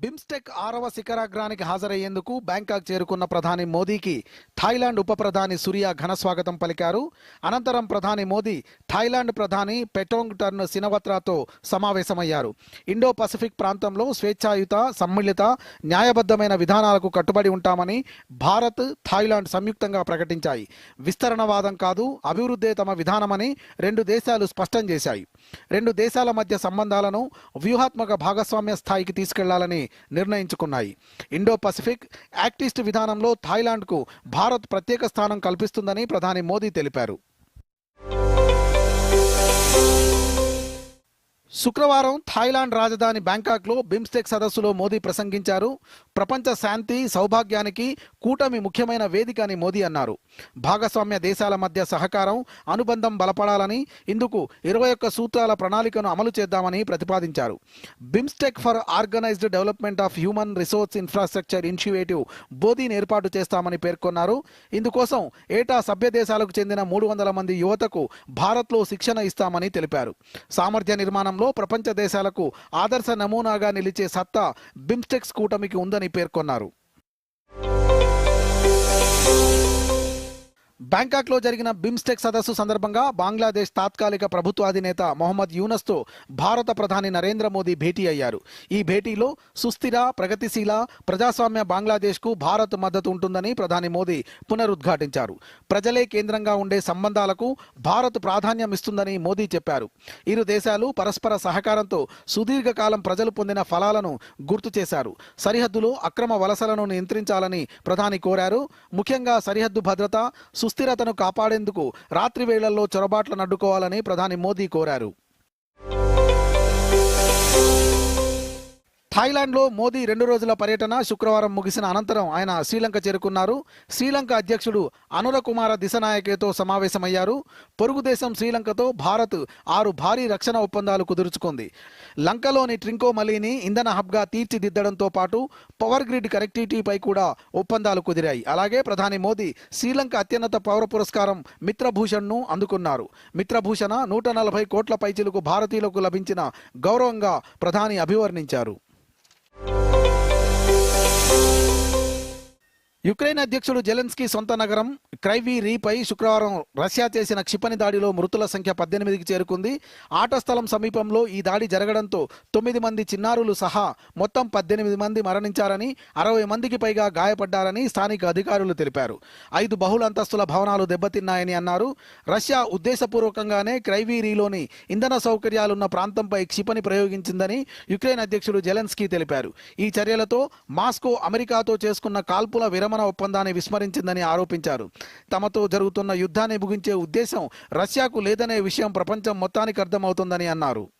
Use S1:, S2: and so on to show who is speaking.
S1: BIMSTEC ఆరవ శిఖరాగ్రానికి హాజరయ్యేందుకు Bangkok చేరుకున్న ప్రధాని మోదీకి థాయిలాండ్ ఉప ప్రధాని సూర్య ఘన స్వాగతం పలికారు. అనంతరం ప్రధాని మోదీ థాయిలాండ్ ప్రధాని పెటోంగ్ టర్న్ సినవత్రాతో సమావేశమయ్యారు. ఇండో పసిఫిక్ ప్రాంతంలో స్వేచ్ఛాయుత సమ్మిళిత న్యాయబద్ధమైన విధానాలకు కట్టుబడి ఉంటామని భారత్ థాయిలాండ్ సంయుక్తంగా ప్రకటించాయి. విస్తరణవాదం కాదు అభివృద్ధే తమ విధానమని రెండు దేశాలు స్పష్టం చేశాయి. రెండు దేశాల మధ్య సంబంధాలను వ్యూహాత్మక భాగస్వామ్య స్థాయికి తీసుకెళ్ళాలని నిర్ణయించుకున్నాయి. ఇండో పసిఫిక్ యాక్టిస్ట్ విధానంలో థాయిలాండ్కు భారత్ ప్రత్యేక స్థానం కల్పిస్తుందని ప్రధాని మోదీ తెలిపారు. శుక్రవారం థాయిలాండ్ రాజధాని బ్యాంకాక్లో బిమ్స్టెక్ సదస్సులో మోదీ ప్రసంగించారు. ప్రపంచ శాంతి సౌభాగ్యానికి కూటమి ముఖ్యమైన వేదిక అని మోదీ అన్నారు. భాగస్వామ్య దేశాల మధ్య సహకారం అనుబంధం బలపడాలని ఇందుకు ఇరవై ఒక్క సూత్రాల ప్రణాళికను అమలు చేద్దామని ప్రతిపాదించారు. BIMSTEC for organised development of human resource infrastructure initiative బోధీని ఏర్పాటు చేస్తామని పేర్కొన్నారు. ఇందుకోసం ఏటా సభ్య దేశాలకు చెందిన మూడు వందల మంది యువతకు భారత్లో శిక్షణ ఇస్తామని తెలిపారు. సామర్థ్య నిర్మాణంలో ప్రపంచ దేశాలకు ఆదర్శ నమూనాగా నిలిచే సత్తా బిమ్స్టెక్స్ కూటమికి ఉందని పేర్కొన్నారు. బ్యాంకాక్లో జరిగిన బిమ్స్టెక్ సదస్సు సందర్భంగా బంగ్లాదేశ్ తాత్కాలిక ప్రభుత్వాధినేత మొహమ్మద్ యూనస్తో భారత ప్రధాని నరేంద్ర మోదీ భేటీ అయ్యారు. ఈ భేటీలో సుస్థిర ప్రగతిశీల ప్రజాస్వామ్య బంగ్లాదేశ్కు భారత్ మద్దతు ఉంటుందని ప్రధాని మోదీ పునరుద్ఘాటించారు. ప్రజలే కేంద్రంగా ఉండే సంబంధాలకు భారత్ ప్రాధాన్యం ఇస్తుందని మోదీ చెప్పారు. ఇరు దేశాలు పరస్పర సహకారంతో సుదీర్ఘకాలం ప్రజలు పొందిన ఫలాలను గుర్తు చేశారు. సరిహద్దులో అక్రమ వలసలను నియంత్రించాలని ప్రధాని కోరారు. ముఖ్యంగా సరిహద్దు భద్రత సుస్థిరతను కాపాడేందుకు రాత్రి వేళల్లో చొరబాట్లను అడ్డుకోవాలని ప్రధాని మోదీ కోరారు. థాయిలాండ్లో మోదీ రెండు రోజుల పర్యటన శుక్రవారం ముగిసిన అనంతరం ఆయన శ్రీలంక చేరుకున్నారు. శ్రీలంక అధ్యక్షుడు అనుర కుమార దిశనాయకేతో సమావేశమయ్యారు. పొరుగు దేశం శ్రీలంకతో భారత్ ఆరు భారీ రక్షణ ఒప్పందాలు కుదుర్చుకుంది. లంకలోని ట్రింకోమలీని ఇంధన హబ్గా తీర్చిదిద్దడంతో పాటు పవర్ గ్రిడ్ కనెక్టివిటీపై కూడా ఒప్పందాలు కుదిరాయి. అలాగే ప్రధాని మోదీ శ్రీలంక అత్యున్నత పౌర పురస్కారం మిత్రభూషణ్ను అందుకున్నారు. మిత్రభూషణ నూట నలభై కోట్ల పైచిలకు భారతీయులకు లభించిన గౌరవంగా ప్రధాని అభివర్ణించారు. యుక్రెయిన్ అధ్యక్షుడు జెలెన్స్కీ సొంత నగరం క్రైవీ రీపై శుక్రవారం రష్యా చేసిన క్షిపణి దాడిలో మృతుల సంఖ్య పద్దెనిమిదికి చేరుకుంది. ఆట స్థలం సమీపంలో ఈ దాడి జరగడంతో తొమ్మిది మంది చిన్నారులు సహా మొత్తం పద్దెనిమిది మంది మరణించారని అరవై మందికి పైగా గాయపడ్డారని స్థానిక అధికారులు తెలిపారు. ఐదు బహుళ అంతస్తుల భవనాలు దెబ్బతిన్నాయని అన్నారు. రష్యా ఉద్దేశపూర్వకంగానే క్రైవీ రీలోని ఇంధన సౌకర్యాలున్న ప్రాంతంపై క్షిపణి ప్రయోగించిందని యుక్రెయిన్ అధ్యక్షుడు జెలెన్స్కీ తెలిపారు. ఈ చర్యలతో మాస్కో అమెరికాతో చేసుకున్న కాల్పుల విరమణ ఒప్పందాన్ని విస్మరించిందని ఆరోపించారు. తమతో జరుగుతున్న యుద్ధాన్ని ముగించే ఉద్దేశం రష్యాకు లేదనే విషయం ప్రపంచం మొత్తానికి అర్థమవుతుందని అన్నారు.